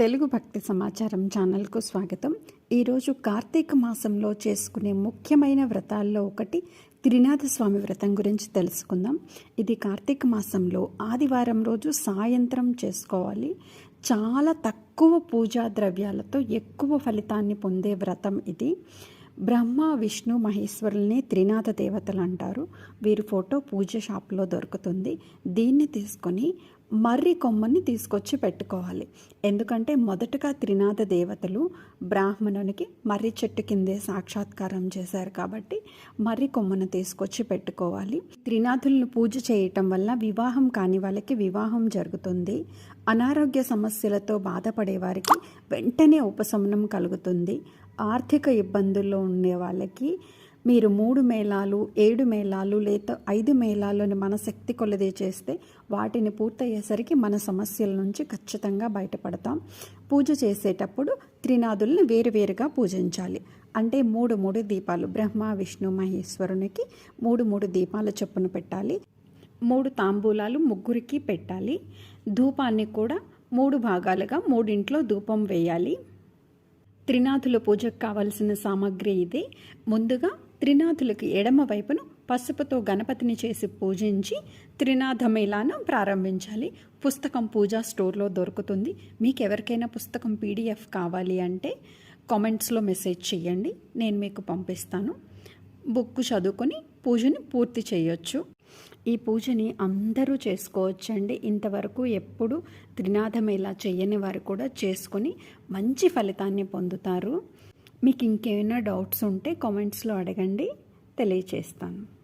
తెలుగు భక్తి సమాచారం ఛానల్కు స్వాగతం. ఈరోజు కార్తీక మాసంలో చేసుకునే ముఖ్యమైన వ్రతాల్లో ఒకటి త్రినాథ స్వామి వ్రతం గురించి తెలుసుకుందాం. ఇది కార్తీక మాసంలో ఆదివారం రోజు సాయంత్రం చేసుకోవాలి. చాలా తక్కువ పూజా ద్రవ్యాలతో ఎక్కువ ఫలితాన్ని పొందే వ్రతం ఇది. బ్రహ్మ విష్ణు మహేశ్వరుల్ని త్రినాథ దేవతలు అంటారు. వీరి ఫోటో పూజ షాప్లో దొరుకుతుంది. దీన్ని తీసుకొని మర్రి కొమ్మని తీసుకొచ్చి పెట్టుకోవాలి. ఎందుకంటే మొదటగా త్రినాథ దేవతలు బ్రాహ్మణునికి మర్రి చెట్టు కిందే సాక్షాత్కారం చేశారు కాబట్టి మర్రి కొమ్మను తీసుకొచ్చి పెట్టుకోవాలి. త్రినాథులను పూజ చేయటం వల్ల వివాహం కాని వాళ్ళకి వివాహం జరుగుతుంది. అనారోగ్య సమస్యలతో బాధపడే వారికి వెంటనే ఉపశమనం కలుగుతుంది. ఆర్థిక ఇబ్బందుల్లో ఉండే వాళ్ళకి మీరు మూడు మేళాలు ఏడు మేళాలు లేదా ఐదు మేళాలను మన శక్తి కొలదే చేస్తే వాటిని పూర్తయ్యేసరికి మన సమస్యల నుంచి ఖచ్చితంగా బయటపడతాం. పూజ చేసేటప్పుడు త్రినాథుల్ని వేరువేరుగా పూజించాలి. అంటే మూడు మూడు దీపాలు బ్రహ్మ విష్ణు మహేశ్వరునికి మూడు మూడు దీపాల చొప్పున పెట్టాలి. మూడు తాంబూలాలు ముగ్గురికి పెట్టాలి. ధూపాన్ని కూడా మూడు భాగాలుగా మూడింట్లో ధూపం వేయాలి. త్రినాథుల పూజకు కావలసిన సామాగ్రి ఇదే. ముందుగా త్రినాథులకి ఎడమ వైపును పసుపుతో గణపతిని చేసి పూజించి త్రినాథ మేళాను ప్రారంభించాలి. పుస్తకం పూజా స్టోర్లో దొరుకుతుంది. మీకు ఎవరికైనా పుస్తకం పీడిఎఫ్ కావాలి అంటే కామెంట్స్లో మెసేజ్ చేయండి నేను మీకు పంపిస్తాను. బుక్ చదువుకొని పూజని పూర్తి చేయొచ్చు. ఈ పూజని అందరూ చేసుకోవచ్చండి. ఇంతవరకు ఎప్పుడు త్రినాథం చేయని వారు కూడా చేసుకొని మంచి ఫలితాన్ని పొందుతారు. మీకు ఇంకేమైనా డౌట్స్ ఉంటే కామెంట్స్లో అడగండి. తెలియచేస్తాను.